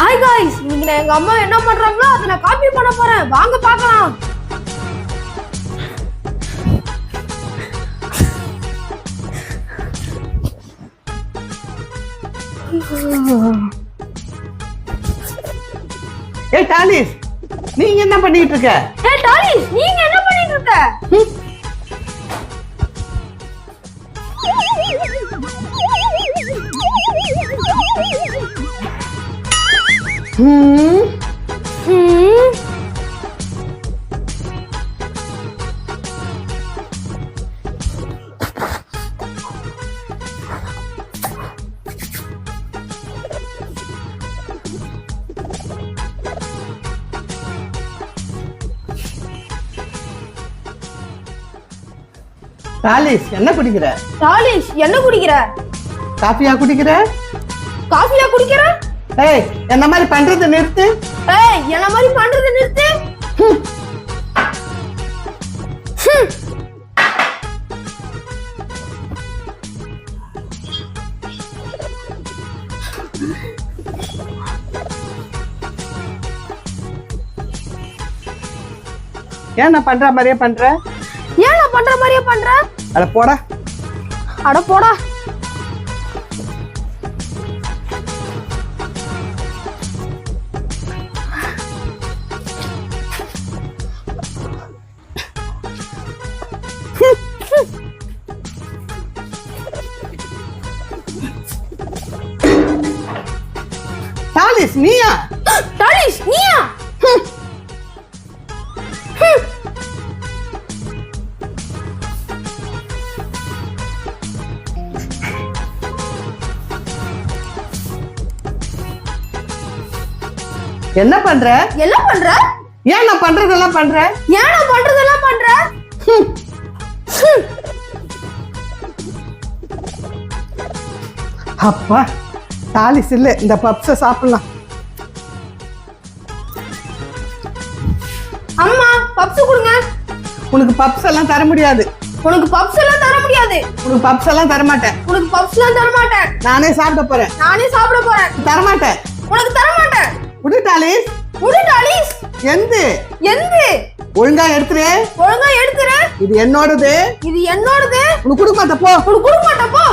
Hi guys நீங்க நான் எங்க அம்மா என்ன பண்றாங்களோ அதை நான் காப்பி பண்ண போறேன். வாங்க பார்க்கலாம். ஏய் டாலிஸ் நீங்க என்ன பண்ணிட்டு இருக்க? ஹே டாலிஸ் நீங்க என்ன பண்ணிட்டு இருக்க? டாலிஸ் என்ன குடிக்கிற? டாலிஸ் என்ன குடிக்கிற? காஃபியா குடிக்கிற? காஃபியா குடிக்கிற? ஏய் என்ன மாதிரி பண்றதை நிறுத்து? ஏய் என்ன மாதிரி பண்றது நிறுத்து. ஏன் நான் பண்ற மாதிரியே பண்ற? ஏன் நான் பண்ற மாதிரியே பண்ற? அட போடா. அட போடா. டாலிஸ் நீயா டாலிஸ் நீயா என்ன பண்ற? என்ன பண்ற? ஏன் நான் பண்றதெல்லாம் பண்ற? ஏன் நான் பண்றதெல்லாம் பண்ற. அப்பா. டாலிஸ் இல்ல இந்த பப்ஸ சாப்பிடலாம். அம்மா பப்ஸ் கொடுங்க. உனக்கு பப்ஸ் எல்லாம் தர முடியாது. உனக்கு பப்ஸ் எல்லாம் தர முடியாது. உனக்கு பப்ஸ் எல்லாம் தர மாட்டேன் உனக்கு பப்ஸ் எல்லாம் தர மாட்டேன் நானே சாப்பிட போறேன். நானே சாப்பிட போறேன். தர மாட்டேன் உனக்கு தர மாட்டேன் விடு டாலிஸ் விடு டாலிஸ் எந்து? எந்து? ஒழுங்கா எடுத்துரு. ஒழுங்கா எடுத்துரு. இது என்னோடது. இது என்னோடது. உனக்கு கொடுக்க மாட்டேன் போ. உனக்கு கொடுக்க மாட்டேன் போ.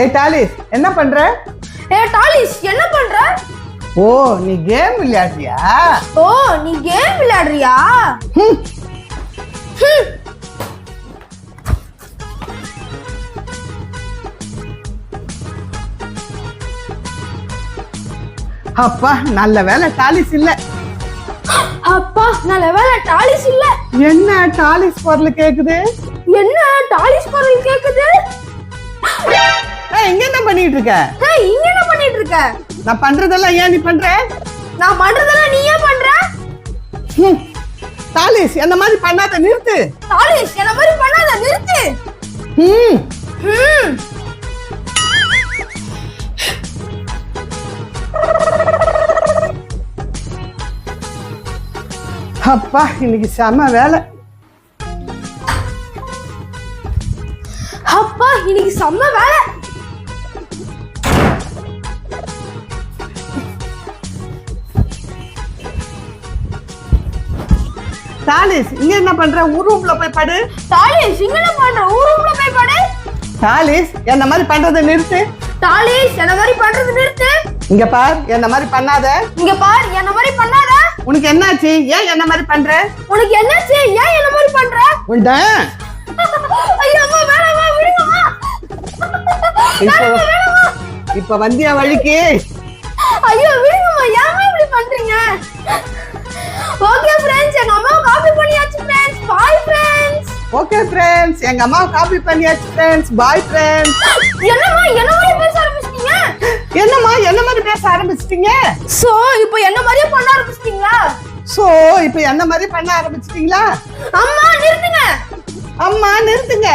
ஏய் டாலிஸ் என்ன பண்ற? ஏ டாலிஸ் என்ன பண்ற? ஓ நீ கேம் விளையாடுறியா? ஓ நீ கேம் விளையாடுறியா? அப்பா நல்ல வேலை டாலிஸ் இல்ல. அப்பா நல்ல வேலை டாலிஸ் இல்ல. என்ன டாலிஸ் பொருள் கேக்குது? என்ன டாலிஸ் பொருள் கேக்குது? இங்க என்ன பண்ணிட்டு இருக்க இங்க என்ன பண்ணிட்டு இருக்க நான் பண்றதெல்லாம் ஏன் நீ பண்ற? நான் பண்றதெல்லாம் நீ ஏன் பண்ற? டாலிஸ் என்ன மாதிரி பண்ணாத நிறுத்து. டாலிஸ் என்ன மாதிரி பண்ணாத நிறுத்து. ஹம், ம் அப்பா இன்னைக்கு செம வேலை. அப்பா இன்னைக்கு செம்ம வேலை. டாலிஸ் இங்க என்ன பண்ற? ஊர் ரூம்ல போய் படு. டாலிஸ் இங்க என்ன பண்ற? ஊர் ரூம்ல போய் படு. டாலிஸ் என்ன மாதிரி பண்றதை நிறுத்து. டாலிஸ் என்ன மாதிரி பண்றது நிறுத்து. இங்க பார் என்ன மாதிரி பண்ணாத. இங்க பார் என்ன மாதிரி பண்ணாத. உனக்கு என்னாச்சு? ஏன் என்ன மாதிரி பண்ற? உனக்கு என்னாச்சு? ஏன் என்ன மாதிரி பண்ற? விடுங்கம்மா இப்போ இப்ப வந்தியா வழிக்கு? ஐயோ விடுங்கம்மா ஏன் இப்படி பண்றீங்க? ஓகே ஃப்ரெண்ட்ஸ் எங்க அம்மா காப்பி பண்ணியாச்சு friends bye friends okay friends எங்க அம்மா காப்பி பண்ணியாச்சு ஃப்ரெண்ட்ஸ் பாய் ஃப்ரெண்ட்ஸ் என்னம்மா என்ன என்னம்மா என்ன மாதிரி பேச ஆரம்பிச்சிட்டீங்க? சோ இப்போ என்ன மாதிரியே பண்ண ஆரம்பிச்சிட்டீங்களா? சோ இப்போ என்ன மாதிரி பண்ண ஆரம்பிச்சிட்டீங்களா? அம்மா நிறுத்துங்க. அம்மா நிறுத்துங்க.